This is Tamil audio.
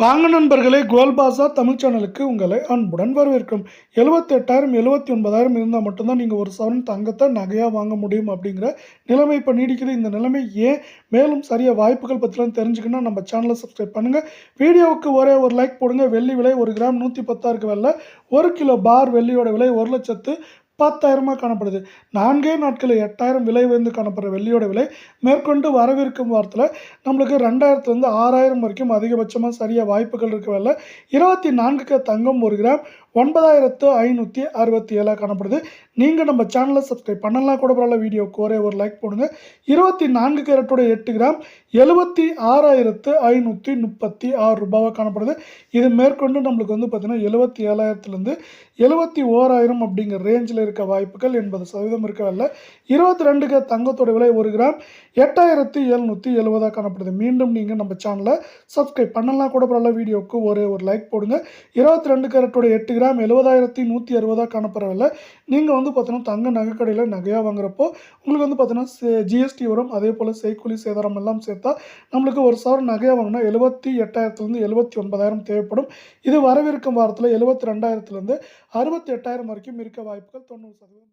வாங்க நண்பர்களே கோல்பாசா தமிழ் சேனலுக்கு உங்களை அன்புடன் வரவேற்கும். எழுபத்தெட்டாயிரம் எழுபத்தி ஒன்பதாயிரம் இருந்தால் மட்டும்தான் நீங்கள் ஒரு சவரன் தங்கத்தை நகையாக வாங்க முடியும் அப்படிங்கிற நிலைமை இப்போ நீடிக்குது. இந்த நிலைமை ஏன்? மேலும் சரியாக வாய்ப்புகள் பற்றிலாம் தெரிஞ்சுக்கணும் நம்ம சேனலை சப்ஸ்கிரைப் பண்ணுங்கள் வீடியோவுக்கு ஒரே ஒரு லைக் போடுங்க. வெள்ளி விலை ஒரு கிராம் நூற்றி பத்தாயிரம் வெள்ளை ஒரு கிலோ பார் வெள்ளியோட விலை ஒரு லட்சத்து பத்தாயிரமாக காணப்படுது. நான்கே நாட்களில் எட்டாயிரம் விலை உயர்ந்து காணப்படுற வெள்ளியோட விலை மேற்கொண்டு வரவிருக்கும் வாரத்தில் நம்மளுக்கு ரெண்டாயிரத்துலேருந்து ஆறாயிரம் வரைக்கும் அதிகபட்சமாக சரியாக வாய்ப்புகள் இருக்கவில்லை இருபத்தி நான்குக்கு தங்கம் ஒரு கிராம் ஒன்பதாயிரத்து ஐநூற்றி அறுபத்தி ஏழாக காணப்படுது. நீங்கள் நம்ம சேனலை சப்ஸ்கிரைப் பண்ணலாம் கூட பரவாயில்ல வீடியோக்கு ஒரே ஒரு லைக் போடுங்க. இருபத்தி நான்கு கேரட்டோட எட்டு கிராம் எழுபத்தி ஆறாயிரத்து ஐநூற்றி முப்பத்தி ஆறு ரூபாவாக காணப்படுது. இது மேற்கொண்டு நம்மளுக்கு வந்து பார்த்திங்கன்னா எழுபத்தி ஏழாயிரத்துலேருந்து எழுபத்தி ஓராயிரம் அப்படிங்கிற ரேஞ்சில் இருக்க வாய்ப்புகள் எண்பது சதவீதம் இருக்கவில்லை. இருபத்தி ரெண்டுக்கு தங்கத்தோட விலை ஒரு கிராம். எட்டாயிரத்தி எழுநூற்றி எழுபதாக காணப்படுது. மீண்டும் நீங்கள் நம்ம சேனலை சப்ஸ்கிரைப் பண்ணலாம். கூட பரவாயில்ல வீடியோவுக்கு ஒரு ஒரு லைக் போடுங்க. இருபத்தி ரெண்டு கேரட்டோட எட்டு கிராம் எழுபதாயிரத்தி நூற்றி அறுபதாக காணப்படவில்லை. நீங்கள் வந்து பார்த்தீங்கன்னா தங்க நகைக்கடையில் நகையாக வாங்குறப்போ உங்களுக்கு வந்து பார்த்தீங்கன்னா ஜிஎஸ்டி வரும். அதே போல் செய்கூலி சேதாரம் எல்லாம் சேர்த்தா நம்மளுக்கு ஒரு சவரன் நகையாக வாங்கினா எழுபத்தி எட்டாயிரத்துலேருந்து எழுபத்தி ஒன்பதாயிரம் தேவைப்படும். இது வரவிருக்கும் வாரத்தில் எழுபத்தி ரெண்டாயிரத்துலேருந்து அறுபத்தி எட்டாயிரம் வரைக்கும் இருக்க வாய்ப்புகள் தொண்ணூறு சதவீதம்